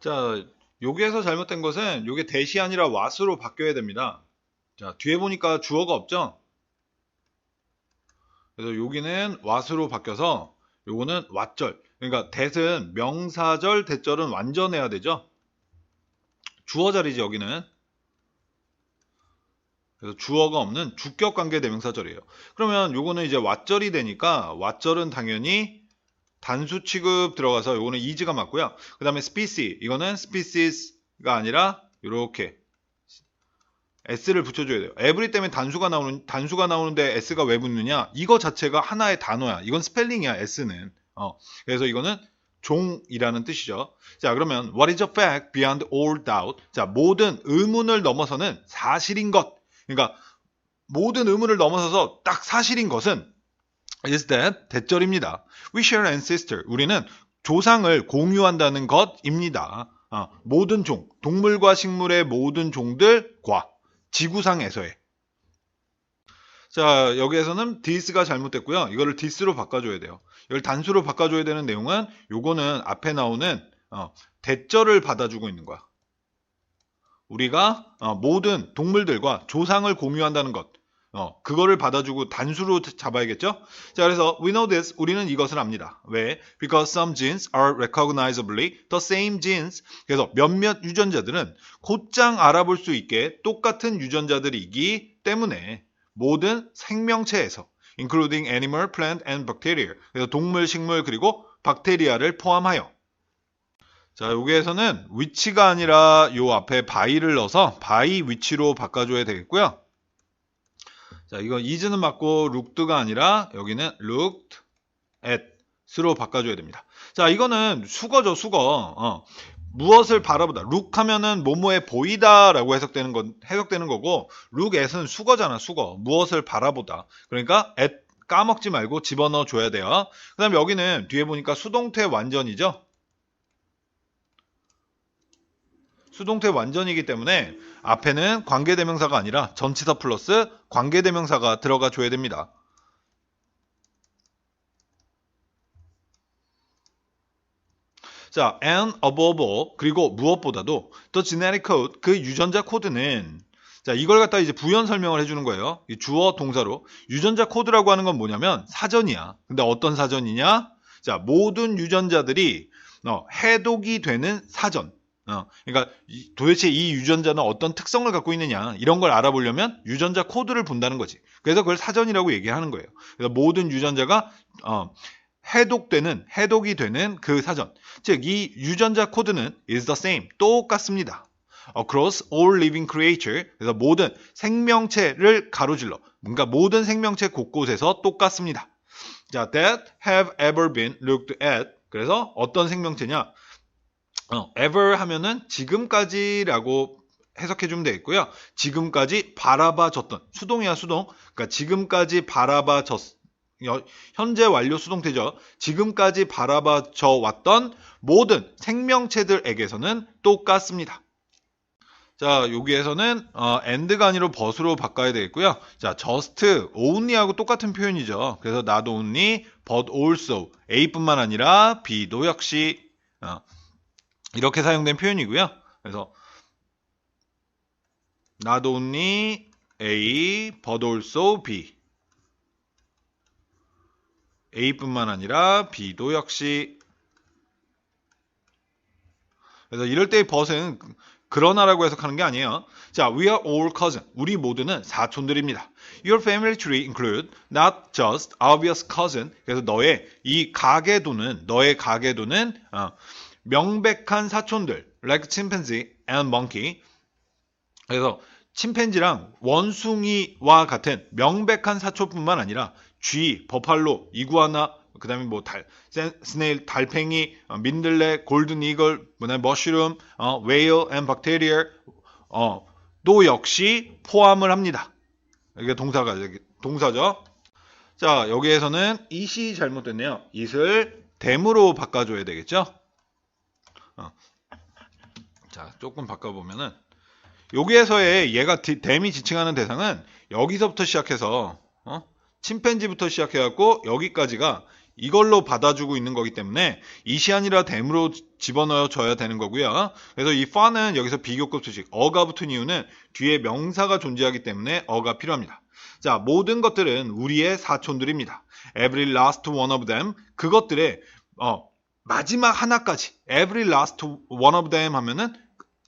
자, 여기에서 잘못된 것은 요게 대시 아니라 왓으로 바뀌어야 됩니다. 자, 뒤에 보니까 주어가 없죠? 그래서 여기는 왓으로 바뀌어서 요거는 왓절. 그러니까 대은 명사절, 대절은 완전해야 되죠? 주어 자리지 여기는. 그래서 주어가 없는 주격 관계 대명사절이에요. 그러면 요거는 이제 왓절이 되니까 왓절은 당연히 단수 취급 들어가서 요거는 이즈가 맞고요. 그 다음에 species 이거는 species가 아니라 이렇게 s를 붙여줘야 돼요. every 때문에 단수가 나오는 단수가 나오는데 s가 왜 붙느냐? 이거 자체가 하나의 단어야. 이건 스펠링이야 s는. 어, 그래서 이거는 종이라는 뜻이죠. 자, 그러면 what is a fact beyond all doubt? 자, 모든 의문을 넘어서는 사실인 것. 그러니까 모든 의문을 넘어서서 딱 사실인 것은 is that 대절입니다. We share ancestor. 우리는 조상을 공유한다는 것입니다. 어, 모든 종, 동물과 식물의 모든 종들과 지구상에서의. 자, 여기에서는 this가 잘못됐고요. 이거를 this로 바꿔줘야 돼요. 이걸 단수로 바꿔줘야 되는 내용은 요거는 앞에 나오는 어, 대절을 받아주고 있는 거야. 우리가 어, 모든 동물들과 조상을 공유한다는 것. 어, 그거를 받아주고 단수로 잡아야겠죠? 자, 그래서 we know this. 우리는 이것을 압니다. 왜? Because some genes are recognizably the same genes. 그래서 몇몇 유전자들은 곧장 알아볼 수 있게 똑같은 유전자들이기 때문에 모든 생명체에서 including animal, plant and bacteria. 그래서 동물, 식물 그리고 박테리아를 포함하여 자, 여기에서는 위치가 아니라 요 앞에 by를 넣어서 by 위치로 바꿔줘야 되겠고요. 자, 이건 is는 맞고 looked가 아니라 여기는 looked at으로 바꿔줘야 됩니다. 자, 이거는 수거죠, 수거. 어. 무엇을 바라보다. look 하면은 뭐뭐에 보이다라고 해석되는 건 해석되는 거고 look at은 수거잖아, 수거. 무엇을 바라보다. 그러니까 at 까먹지 말고 집어넣어 줘야 돼요. 그다음 여기는 뒤에 보니까 수동태 완전이죠. 수동태 완전이기 때문에 앞에는 관계대명사가 아니라 전치사 플러스 관계대명사가 들어가 줘야 됩니다. 자, and above all, 그리고 무엇보다도 the genetic code, 그 유전자 코드는 자, 이걸 갖다 이제 부연 설명을 해주는 거예요. 이 주어 동사로. 유전자 코드라고 하는 건 뭐냐면 사전이야. 근데 어떤 사전이냐? 자, 모든 유전자들이 어, 해독이 되는 사전. 어, 그러니까 이- 도대체 이 유전자는 어떤 특성을 갖고 있느냐 이런 걸 알아보려면 유전자 코드를 본다는 거지. 그래서 그걸 사전이라고 얘기하는 거예요. 그래서 모든 유전자가 어, 해독되는 해독이 되는 그 사전. 즉 이 유전자 코드는 is the same 똑같습니다. across all living creature 그래서 모든 생명체를 가로질러 뭔가 모든 생명체 곳곳에서 똑같습니다. 자, that have ever been looked at 그래서 어떤 생명체냐? 어, ever 하면은 지금까지라고 해석해 주면 되겠고요. 지금까지 바라봐졌던 수동이야 수동. 그러니까 지금까지 바라봐졌 여- 현재 완료 수동태죠. 지금까지 바라봐져 왔던 모든 생명체들에게서는 똑같습니다. 자, 여기에서는 어, and가 아니라 but으로 바꿔야 되겠고요. 자, just, only하고 똑같은 표현이죠. 그래서 not only, but also, A뿐만 아니라 B도 역시 어, 이렇게 사용된 표현이고요. 그래서 not only A, but also B. A뿐만 아니라 B도 역시 그래서 이럴 때의 but은 그러나라고 해석하는 게 아니에요. 자, we are all cousin. 우리 모두는 사촌들입니다. Your family tree include not just obvious cousin. 그래서 너의 이 가계도는 너의 가계도는 어, 명백한 사촌들, like chimpanzee and monkey. 그래서 침팬지랑 원숭이와 같은 명백한 사촌뿐만 아니라 쥐, 버팔로, 이구아나, 그다음에 뭐 달, 세- 스네일, 달팽이, 어, 민들레, 골든 이글, 뭐냐 머쉬룸, 어, 웨일 앤 박테리아, 어, 도 역시 포함을 합니다. 이게 동사가 동사죠. 자, 여기에서는 it이 잘못됐네요. it을 댐으로 바꿔줘야 되겠죠? 어. 자, 조금 바꿔보면은 여기에서의 얘가 디- 댐이 지칭하는 대상은 여기서부터 시작해서 어? 침팬지부터 시작해갖고 여기까지가 이걸로 받아주고 있는 거기 때문에 이시안이라 댐으로 집어넣어 줘야 되는 거고요. 그래서 이 far는 여기서 비교급 수식 어가 붙은 이유는 뒤에 명사가 존재하기 때문에 어가 필요합니다. 자, 모든 것들은 우리의 사촌들입니다. Every last one of them 그것들의 어, 마지막 하나까지 every last one of them 하면은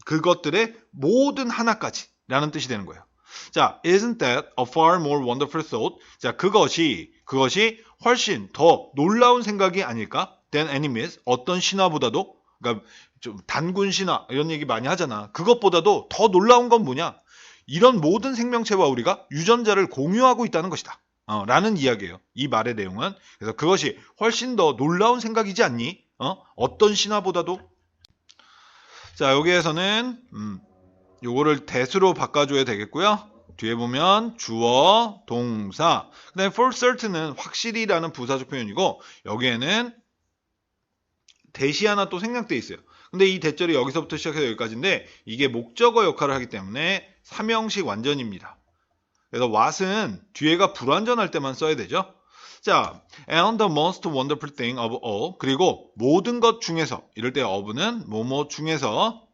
그것들의 모든 하나까지 라는 뜻이 되는 거예요. 자, isn't that a far more wonderful thought? 자, 그것이 그것이 훨씬 더 놀라운 생각이 아닐까? than enemies 어떤 신화보다도 그러니까 좀 단군 신화 이런 얘기 많이 하잖아. 그것보다도 더 놀라운 건 뭐냐? 이런 모든 생명체와 우리가 유전자를 공유하고 있다는 것이다. 어, 라는 이야기예요. 이 말의 내용은. 그래서 그것이 훨씬 더 놀라운 생각이지 않니? 어? 어떤 신화보다도. 자, 여기에서는 음, 요거를 대수로 바꿔줘야 되겠고요. 뒤에 보면 주어, 동사. 그 다음에 for certain은 확실히라는 부사적 표현이고 여기에는 대시 하나 또 생략돼 있어요. 근데 이 대절이 여기서부터 시작해서 여기까지인데 이게 목적어 역할을 하기 때문에 삼형식 완전입니다. 그래서 what은 뒤에가 불완전할 때만 써야 되죠. 자, and the most wonderful thing of all 그리고 모든 것 중에서 이럴 때 of는 뭐뭐 중에서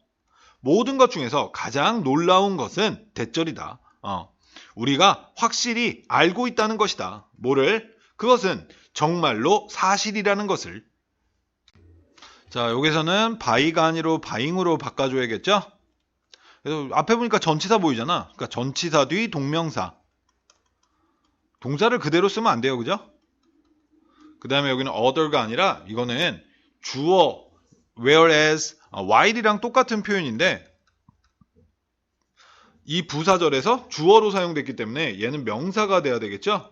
모든 것 중에서 가장 놀라운 것은 대절이다. 어, 우리가 확실히 알고 있다는 것이다. 뭐를? 그것은 정말로 사실이라는 것을. 자, 여기서는 바이가 아니로 바잉으로 바꿔줘야겠죠? 그래서 앞에 보니까 전치사 보이잖아. 그러니까 전치사 뒤 동명사. 동사를 그대로 쓰면 안 돼요. 그죠? 그 다음에 여기는 other가 아니라 이거는 주어, whereas, while이랑 똑같은 표현인데 이 부사절에서 주어로 사용됐기 때문에 얘는 명사가 돼야 되겠죠?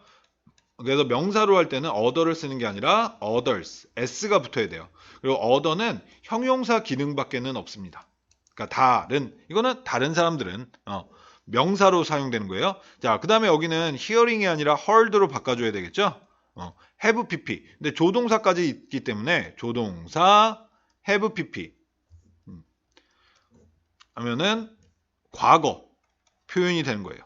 그래서 명사로 할 때는 other를 쓰는 게 아니라 others, s가 붙어야 돼요. 그리고 other는 형용사 기능밖에는 없습니다. 그러니까 다른 이거는 다른 사람들은 어, 명사로 사용되는 거예요. 자, 그 다음에 여기는 hearing이 아니라 heard로 바꿔줘야 되겠죠? 어, have pp. 근데 조동사까지 있기 때문에 조동사 have pp. 음. 하면은 과거 표현이 되는 거예요.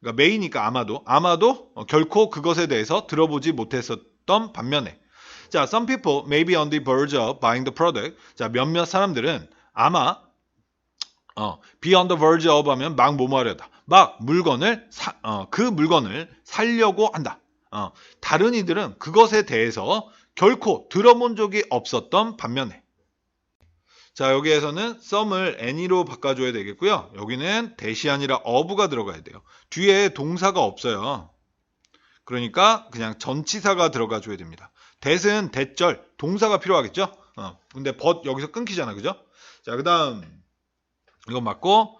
그러니까 메이니까 아마도 아마도 어, 결코 그것에 대해서 들어보지 못했었던 반면에 자, some people may be on the verge of buying the product. 자, 몇몇 사람들은 아마 어, be on the verge of 하면 막 뭐뭐 하려다. 막 물건을 사, 어, 그 물건을 살려고 한다. 어, 다른 이들은 그것에 대해서 결코 들어본 적이 없었던 반면에 자 여기에서는 some을 any로 바꿔줘야 되겠고요. 여기는 대시 아니라 of가 들어가야 돼요. 뒤에 동사가 없어요. 그러니까 그냥 전치사가 들어가 줘야 됩니다. 대은 대절 동사가 필요하겠죠. 어, 근데 but 여기서 끊기잖아, 그죠? 자 그다음 이거 맞고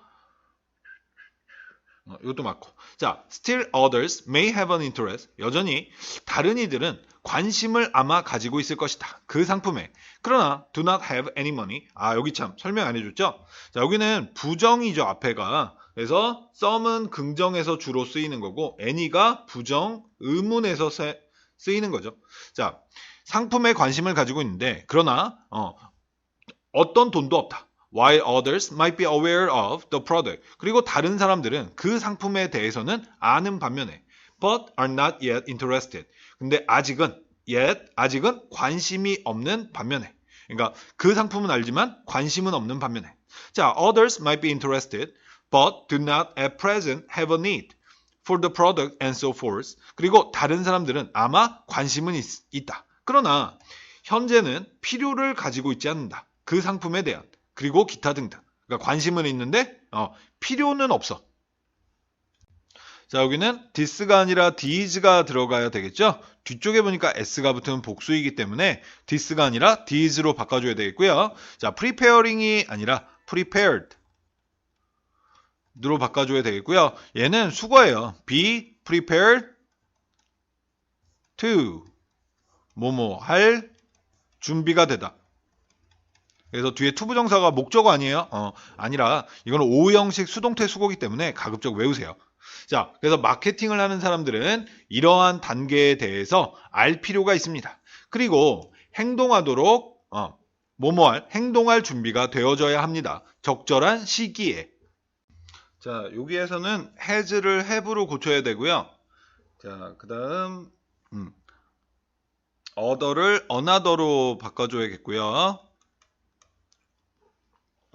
어, 이것도 맞고. 자, still others may have an interest. 여전히 다른 이들은 관심을 아마 가지고 있을 것이다. 그 상품에. 그러나 do not have any money. 아, 여기 참 설명 안 해줬죠? 자, 여기는 부정이죠, 앞에가. 그래서 some은 긍정에서 주로 쓰이는 거고 any가 부정, 의문에서 쓰이는 거죠. 자, 상품에 관심을 가지고 있는데 그러나 어, 어떤 돈도 없다. While others might be aware of the product. 그리고 다른 사람들은 그 상품에 대해서는 아는 반면에 but are not yet interested. 근데 아직은 yet 아직은 관심이 없는 반면에 그러니까 그 상품은 알지만 관심은 없는 반면에 자 others might be interested but do not at present have a need for the product and so forth. 그리고 다른 사람들은 아마 관심은 있, 있다. 그러나 현재는 필요를 가지고 있지 않는다. 그 상품에 대한 그리고 기타 등등. 그러니까 관심은 있는데 어, 필요는 없어. 자 여기는 this가 아니라 these가 들어가야 되겠죠. 뒤쪽에 보니까 s가 붙은 복수이기 때문에 this가 아니라 these로 바꿔줘야 되겠고요. 자 preparing이 아니라 prepared 로 바꿔줘야 되겠고요. 얘는 수거예요. be prepared to 뭐뭐 할 준비가 되다. 그래서 뒤에 투부 정사가 목적어 아니에요? 어, 아니라 이거는 오형식 수동태 수고기 때문에 가급적 외우세요. 자, 그래서 마케팅을 하는 사람들은 이러한 단계에 대해서 알 필요가 있습니다. 그리고 행동하도록 어, 뭐뭐할 행동할 준비가 되어져야 합니다. 적절한 시기에. 자, 여기에서는 has를 have로 고쳐야 되고요. 자, 그다음 음, other를 another로 바꿔 줘야겠고요.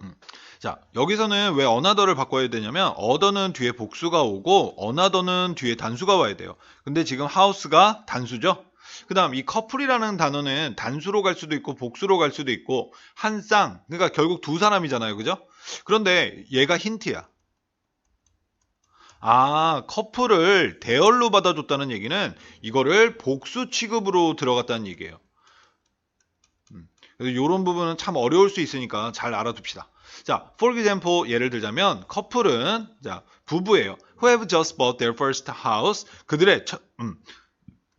음. 자, 여기서는 왜 another를 바꿔야 되냐면 other는 뒤에 복수가 오고 another는 뒤에 단수가 와야 돼요. 근데 지금 house가 단수죠? 그 다음 이 커플이라는 단어는 단수로 갈 수도 있고 복수로 갈 수도 있고 한 쌍, 그러니까 결국 두 사람이잖아요. 그죠? 그런데 얘가 힌트야. 아, 커플을 대열로 받아줬다는 얘기는 이거를 복수 취급으로 들어갔다는 얘기예요. 음, 그래서 이런 부분은 참 어려울 수 있으니까 잘 알아둡시다. 자, for example 예를 들자면 커플은 자 부부예요. Who have just bought their first house. 그들의 첫, 음,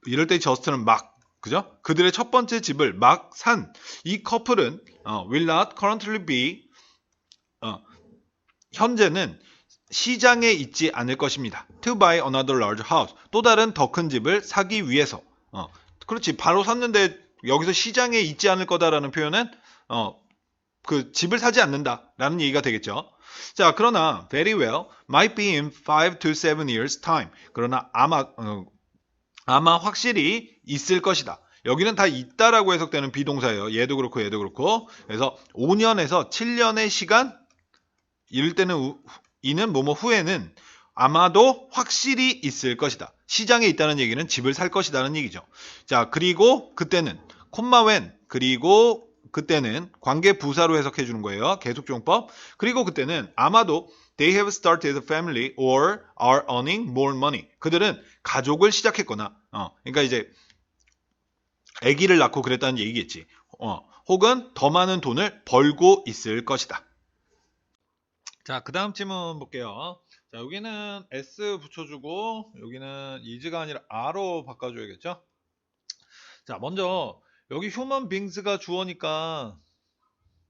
이럴 때 just는 막 그죠? 그들의 첫 번째 집을 막 산 이 커플은 어, will not currently be 어, 현재는 시장에 있지 않을 것입니다. To buy another large house. 또 다른 더 큰 집을 사기 위해서. 어, 그렇지. 바로 샀는데 여기서 시장에 있지 않을 거다라는 표현은 어, 그 집을 사지 않는다라는 얘기가 되겠죠. 자, 그러나 very well might be in 5 to 7 years time. 그러나 아마 어, 아마 확실히 있을 것이다. 여기는 다 있다라고 해석되는 비동사예요. 얘도 그렇고 얘도 그렇고. 그래서 5년에서 7년의 시간 이럴 때는 우, 이는 뭐뭐 후에는 아마도 확실히 있을 것이다. 시장에 있다는 얘기는 집을 살 것이다는 얘기죠. 자, 그리고 그때는 콤마 웬 그리고 그때는 관계 부사로 해석해 주는 거예요. 계속종법. 그리고 그때는 아마도 they have started a family or are earning more money. 그들은 가족을 시작했거나 어, 그러니까 이제 아기를 낳고 그랬다는 얘기겠지. 어, 혹은 더 많은 돈을 벌고 있을 것이다. 자, 그 다음 질문 볼게요. 자, 여기는 S 붙여주고, 여기는 is가 아니라 R로 바꿔줘야겠죠? 자, 먼저, 여기 human beings가 주어니까,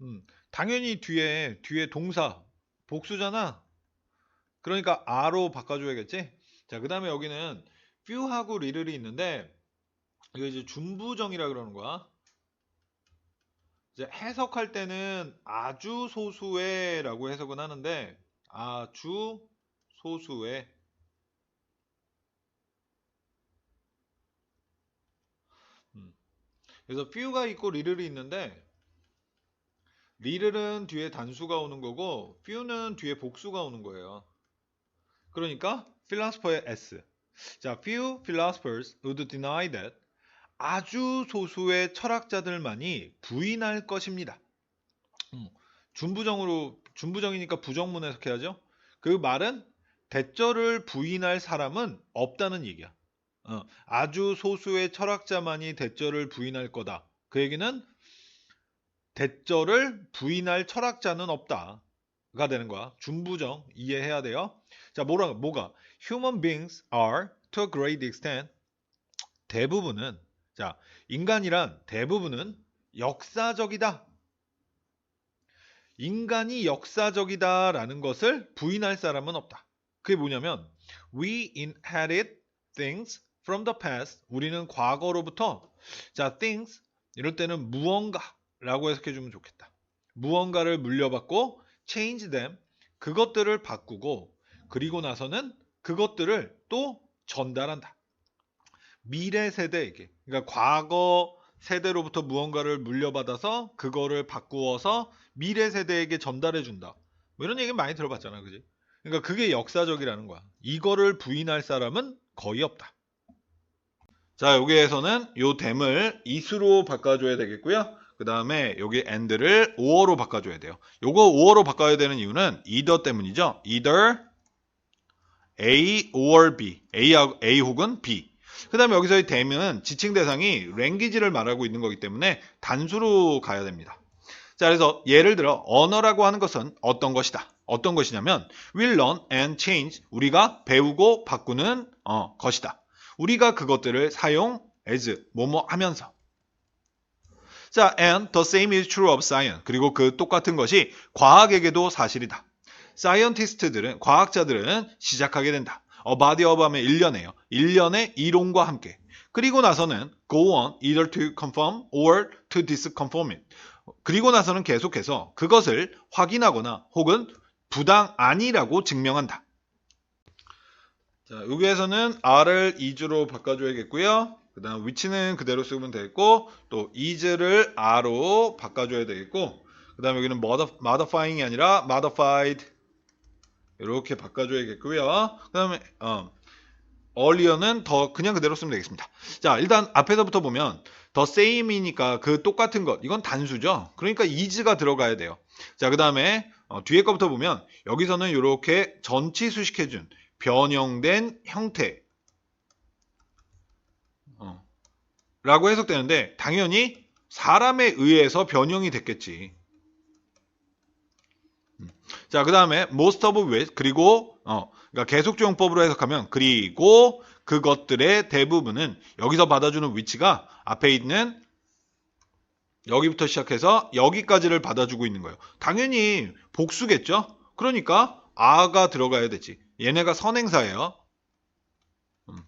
음, 당연히 뒤에, 뒤에 동사, 복수잖아? 그러니까 R로 바꿔줘야겠지? 자, 그 다음에 여기는 few하고 little이 있는데, 이거 이제 준부정이라 그러는 거야. 이제 해석할 때는 아주 소수의 라고 해석은 하는데 아주 소수의 음. 그래서 few가 있고 little이 있는데 little은 뒤에 단수가 오는 거고 few는 뒤에 복수가 오는 거예요. 그러니까 philosopher의 s. 자, few philosophers would deny that 아주 소수의 철학자들만이 부인할 것입니다. 음, 준부정으로 준부정이니까 부정문 해석해야죠. 그 말은 대절을 부인할 사람은 없다는 얘기야. 어, 아주 소수의 철학자만이 대절을 부인할 거다. 그 얘기는 대절을 부인할 철학자는 없다 가 되는 거야. 준부정 이해해야 돼요. 자, 뭐라 뭐가 human beings are to a great extent 대부분은 자, 인간이란 대부분은 역사적이다. 인간이 역사적이다라는 것을 부인할 사람은 없다. 그게 뭐냐면 we inherit things from the past. 우리는 과거로부터 자, things 이럴 때는 무언가라고 해석해 주면 좋겠다. 무언가를 물려받고 change them 그것들을 바꾸고 그리고 나서는 그것들을 또 전달한다. 미래 세대에게 그러니까 과거 세대로부터 무언가를 물려받아서 그거를 바꾸어서 미래 세대에게 전달해 준다. 뭐 이런 얘기 많이 들어봤잖아, 그지? 그러니까 그게 역사적이라는 거야. 이거를 부인할 사람은 거의 없다. 자, 여기에서는 요 댐을 이수로 바꿔줘야 되겠고요. 그 다음에 여기 and를 5어로 바꿔줘야 돼요. 요거 5어로 바꿔야 되는 이유는 either 때문이죠. either A or B. A, A 혹은 B. 그 다음에 여기서의 대면은 지칭 대상이 랭귀지를 말하고 있는 거기 때문에 단수로 가야 됩니다. 자, 그래서 예를 들어 언어라고 하는 것은 어떤 것이다. 어떤 것이냐면 will learn and change 우리가 배우고 바꾸는 어, 것이다. 우리가 그것들을 사용 as 뭐뭐 하면서 자, and the same is true of science. 그리고 그 똑같은 것이 과학에게도 사실이다. 사이언티스트들은 과학자들은 시작하게 된다. a body of 하면 1년에요. 1년의 이론과 함께. 그리고 나서는 go on either to confirm or to disconfirm it. 그리고 나서는 계속해서 그것을 확인하거나 혹은 부당 아니라고 증명한다. 자, 여기에서는 R을 2주로 바꿔줘야겠고요. 그 다음 which는 그대로 쓰면 되겠고 또 is를 are로 바꿔줘야 되겠고 그 다음에 여기는 modifying이 아니라 modified 이렇게 바꿔줘야겠고요. 그 다음에 어, earlier는 더 그냥 그대로 쓰면 되겠습니다. 자 일단 앞에서부터 보면 더 same이니까 그 똑같은 것 이건 단수죠. 그러니까 is가 들어가야 돼요. 자 그 다음에 어, 뒤에 거부터 보면 여기서는 이렇게 전치 수식해준 변형된 형태 어, 라고 해석되는데 당연히 사람에 의해서 변형이 됐겠지. 음. 자, 그 다음에 most of which 그리고 어, 그러니까 계속조용법으로 해석하면 그리고 그것들의 대부분은 여기서 받아주는 위치가 앞에 있는 여기부터 시작해서 여기까지를 받아주고 있는 거예요. 당연히 복수겠죠? 그러니까 아가 들어가야 되지. 얘네가 선행사예요. 음.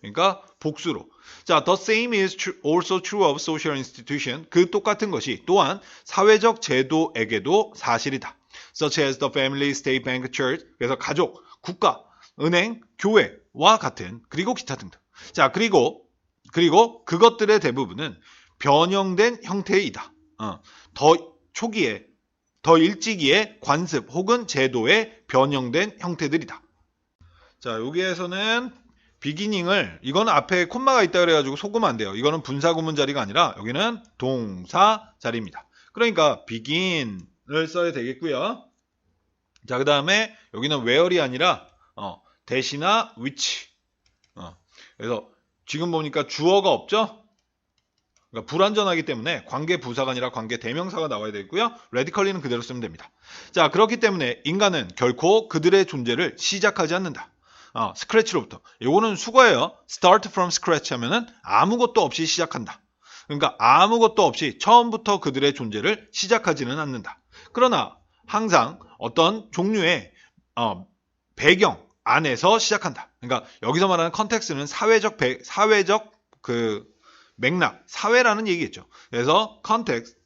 그러니까 복수로. 자, the same is also true of social institution. 그 똑같은 것이 또한 사회적 제도에게도 사실이다. such as the family, state, bank, church. 그래서 가족, 국가, 은행, 교회와 같은 그리고 기타 등등. 자, 그리고 그리고 그것들의 대부분은 변형된 형태이다. 어, 더 초기에 더 일찍이의 관습 혹은 제도의 변형된 형태들이다. 자, 여기에서는 비기닝을 이거는 앞에 콤마가 있다 그래가지고 속으면 안 돼요. 이거는 분사 구문 자리가 아니라 여기는 동사 자리입니다. 그러니까 begin을 써야 되겠고요. 자, 그 다음에 여기는 where이 아니라 어, 대시나 which. 어, 그래서 지금 보니까 주어가 없죠? 그러니까 불완전하기 때문에 관계 부사가 아니라 관계 대명사가 나와야 되고요. 레디컬리는 그대로 쓰면 됩니다. 자, 그렇기 때문에 인간은 결코 그들의 존재를 시작하지 않는다. 어, 스크래치로부터. 이거는 수거예요. start from scratch 하면은 아무것도 없이 시작한다. 그러니까 아무것도 없이 처음부터 그들의 존재를 시작하지는 않는다. 그러나 항상 어떤 종류의 어, 배경 안에서 시작한다. 그러니까 여기서 말하는 컨텍스는 사회적 배, 사회적 그 맥락, 사회라는 얘기겠죠. 그래서 context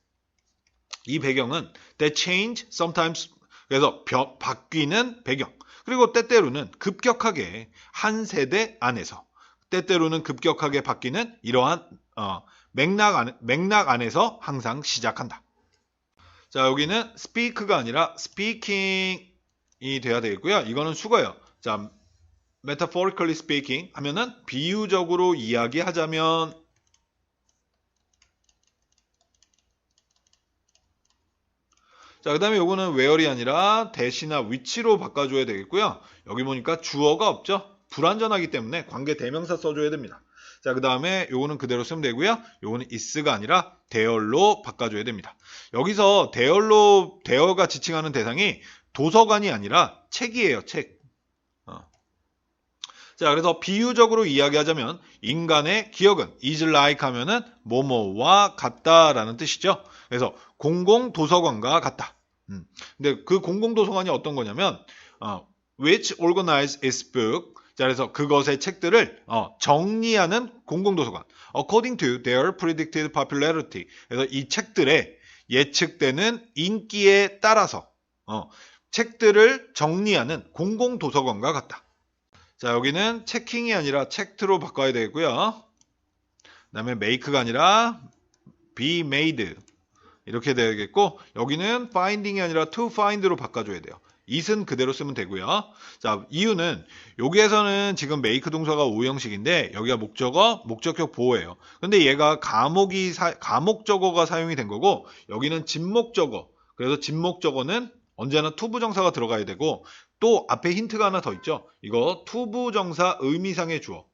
이 배경은 that change sometimes 그래서 벼, 바뀌는 배경 그리고 때때로는 급격하게 한 세대 안에서 때때로는 급격하게 바뀌는 이러한 어, 맥락, 안, 맥락 안에서 항상 시작한다. 자 여기는 speak가 아니라 speaking이 돼야 되겠고요. 이거는 수거예요. 자 metaphorically speaking 하면은 비유적으로 이야기하자면 자, 그 다음에 요거는 where이 아니라 대시나 위치로 바꿔줘야 되겠고요. 여기 보니까 주어가 없죠. 불완전하기 때문에 관계 대명사 써줘야 됩니다. 자, 그 다음에 요거는 그대로 쓰면 되고요. 요거는 is가 아니라 대열로 바꿔줘야 됩니다. 여기서 대열로, 대열가 지칭하는 대상이 도서관이 아니라 책이에요, 책. 어. 자, 그래서 비유적으로 이야기하자면 인간의 기억은 is like 하면은 뭐뭐와 같다라는 뜻이죠. 그래서 공공 도서관과 같다. 음. 근데 그 공공 도서관이 어떤 거냐면 어, which organize its book 자, 그래서 그것의 책들을 어, 정리하는 공공도서관. According to their predicted popularity. 그래서 이 책들의 예측되는 인기에 따라서 어, 책들을 정리하는 공공도서관과 같다. 자, 여기는 체킹이 아니라 책트로 바꿔야 되고요. 그 다음에 make가 아니라 be made. 이렇게 되겠고 여기는 finding이 아니라 to find로 바꿔줘야 돼요. it은 그대로 쓰면 되고요. 자, 이유는 여기에서는 지금 make 동사가 오형식인데 여기가 목적어, 목적격 보호예요. 근데 얘가 가목이 사, 가목적어가 사용이 된 거고 여기는 진목적어. 그래서 진목적어는 언제나 투부정사가 들어가야 되고 또 앞에 힌트가 하나 더 있죠. 이거 투부정사 의미상의 주어.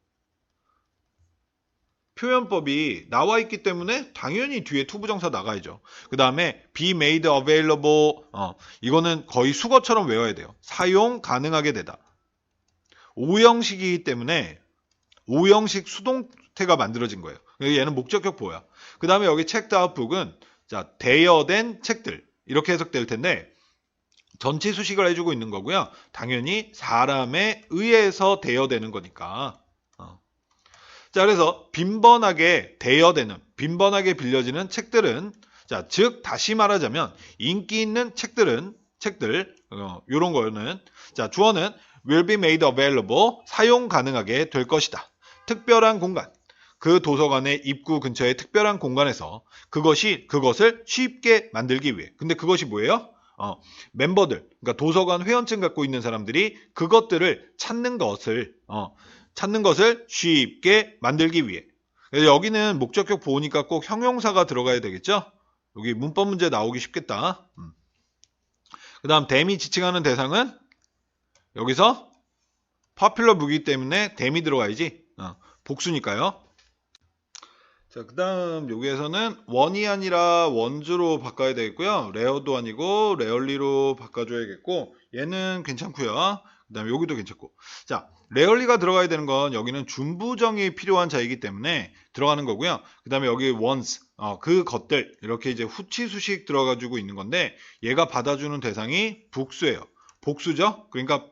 표현법이 나와 있기 때문에 당연히 뒤에 투부정사 나가야죠. 그 다음에 be made available 어, 이거는 거의 수거처럼 외워야 돼요. 사용 가능하게 되다. 오형식이기 때문에 오형식 수동태가 만들어진 거예요. 얘는 목적격 보야. 그 다음에 여기 out book은 자 대여된 책들 이렇게 해석될 텐데 전체 수식을 해주고 있는 거고요. 당연히 사람에 의해서 대여되는 거니까 자, 그래서 빈번하게 대여되는, 빈번하게 빌려지는 책들은, 자, 즉, 다시 말하자면, 인기 있는 책들은, 책들, 어, 요런 거는, 자, 주어는 will be made available, 사용 가능하게 될 것이다. 특별한 공간. 그 도서관의 입구 근처의 특별한 공간에서 그것이 그것을 쉽게 만들기 위해. 근데 그것이 뭐예요? 어, 멤버들, 그러니까 도서관 회원증 갖고 있는 사람들이 그것들을 찾는 것을 어, 찾는 것을 쉽게 만들기 위해. 여기는 목적격 보니까 꼭 형용사가 들어가야 되겠죠? 여기 문법 문제 나오기 쉽겠다. 음. 그 다음 댐이 지칭하는 대상은 여기서 파퓰러 무기 때문에 댐이 들어가야지. 어, 복수니까요. 자, 그 다음 여기에서는 원이 아니라 원주로 바꿔야 되겠고요. 레어도 아니고 레얼리로 바꿔줘야겠고 얘는 괜찮고요. 그 다음에 여기도 괜찮고. 자, 레얼리가 들어가야 되는 건 여기는 준부정이 필요한 자이기 때문에 들어가는 거고요. 그 다음에 여기 once, 어, 그 것들 이렇게 이제 후치 수식 들어가지고 있는 건데 얘가 받아주는 대상이 복수예요. 복수죠? 그러니까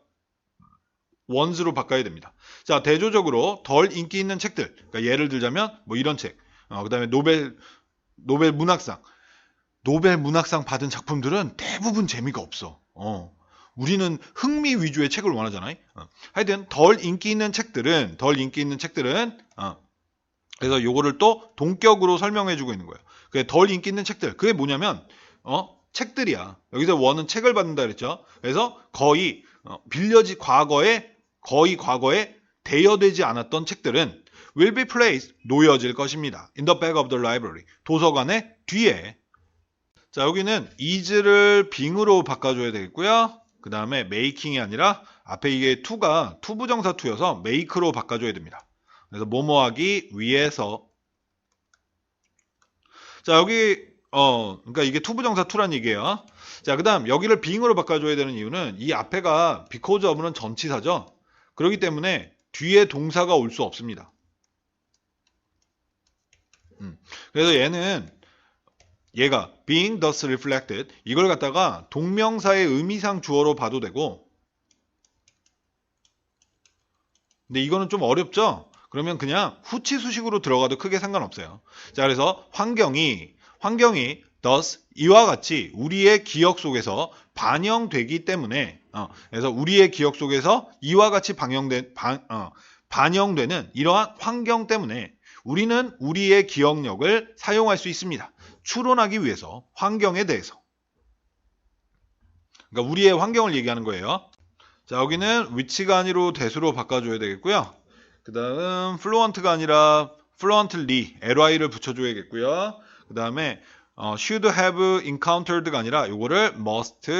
원스로 바꿔야 됩니다. 자, 대조적으로 덜 인기 있는 책들. 그러니까 예를 들자면 뭐 이런 책. 어, 그다음에 노벨 노벨 문학상. 노벨 문학상 받은 작품들은 대부분 재미가 없어. 어. 우리는 흥미 위주의 책을 원하잖아요. 어. 하여튼 덜 인기 있는 책들은 덜 인기 있는 책들은 어. 그래서 요거를 또 동격으로 설명해 주고 있는 거예요. 그게 덜 인기 있는 책들. 그게 뭐냐면 어? 책들이야. 여기서 원은 책을 받는다 그랬죠. 그래서 거의 어, 빌려지 과거에 거의 과거에 대여되지 않았던 책들은 will be placed 놓여질 것입니다. in the back of the library 도서관의 뒤에 자 여기는 is를 being으로 바꿔줘야 되겠고요. 그 다음에 making이 아니라 앞에 이게 to가 투부정사 to여서 make로 바꿔줘야 됩니다. 그래서 뭐뭐하기 위해서 자 여기 어 그러니까 이게 투부정사 to란 얘기예요. 자 그 다음 여기를 being으로 바꿔줘야 되는 이유는 이 앞에가 because of는 전치사죠. 그렇기 때문에 뒤에 동사가 올 수 없습니다. 음, 그래서 얘는 얘가 being thus reflected 이걸 갖다가 동명사의 의미상 주어로 봐도 되고 근데 이거는 좀 어렵죠? 그러면 그냥 후치 수식으로 들어가도 크게 상관없어요. 자, 그래서 환경이 환경이 thus 이와 같이 우리의 기억 속에서 반영되기 때문에 어, 그래서 우리의 기억 속에서 이와 같이 반영된 반, 어, 반영되는 이러한 환경 때문에 우리는 우리의 기억력을 사용할 수 있습니다. 추론하기 위해서 환경에 대해서. 그러니까 우리의 환경을 얘기하는 거예요. 자, 여기는 위치가 아니로 대수로 바꿔줘야 되겠고요. 그 다음 fluent가 아니라 fluently, ly를 붙여줘야겠고요. 그 다음에 어, should have encountered가 아니라 요거를 must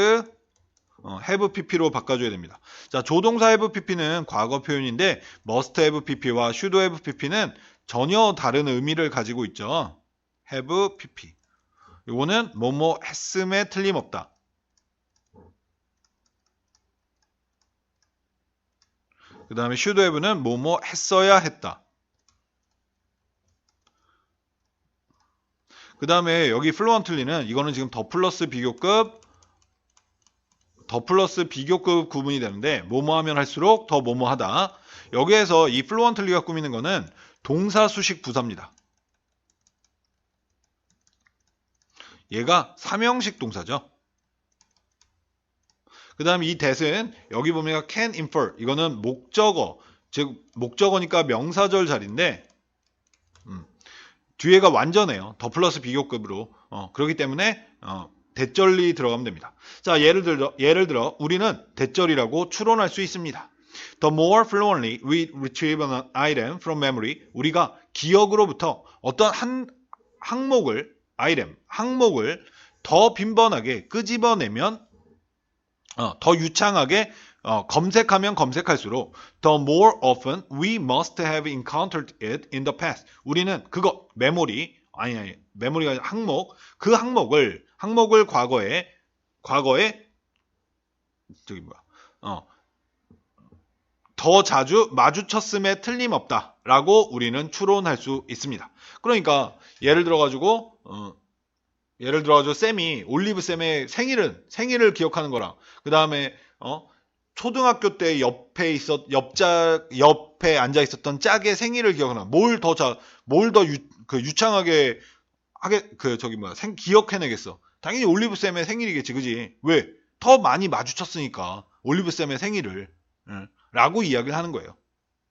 어, have pp로 바꿔줘야 됩니다. 자, 조동사 have pp는 과거 표현인데 must have pp와 should have pp는 전혀 다른 의미를 가지고 있죠. have pp. 요거는 뭐뭐 했음에 틀림없다. 그 다음에 should have는 뭐뭐 했어야 했다. 그 다음에 여기 fluently는 이거는 지금 더 플러스 비교급 더 플러스 비교급 구분이 되는데 뭐뭐 하면 할수록 더 뭐뭐 하다. 여기에서 이 fluently가 꾸미는 거는 동사 수식 부사입니다. 얘가 삼형식 동사죠. 그 다음에 이 that은 여기 보면 can infer 이거는 목적어 즉 목적어니까 명사절 자리인데 음, 뒤에가 완전해요. 더 플러스 비교급으로 어, 그렇기 때문에 어, 대절리 들어가면 됩니다. 자 예를 들어 예를 들어 우리는 대절이라고 추론할 수 있습니다. The more fluently we retrieve an item from memory, 우리가 기억으로부터 어떤 한 항목을 item 항목을 더 빈번하게 끄집어내면 어, 더 유창하게 어, 검색하면 검색할수록 the more often we must have encountered it in the past. 우리는 그거 메모리 아니 아니 메모리가 항목 그 항목을 항목을 과거에 과거에 저기 뭐야 어, 더 자주 마주쳤음에 틀림없다라고 우리는 추론할 수 있습니다. 그러니까 예를 들어 가지고 어, 예를 들어 가지고 쌤이 올리브 쌤의 생일은 생일을 기억하는 거랑 그 다음에 어 초등학교 때 옆에 있었 옆자 옆에 앉아 있었던 짝의 생일을 기억하나. 뭘 더 자 뭘 더 그 유창하게 하게 그 저기 뭐야 생 기억해내겠어. 당연히 올리브 쌤의 생일이겠지 그지? 왜? 더 많이 마주쳤으니까 올리브 쌤의 생일을 응. 라고 이야기를 하는 거예요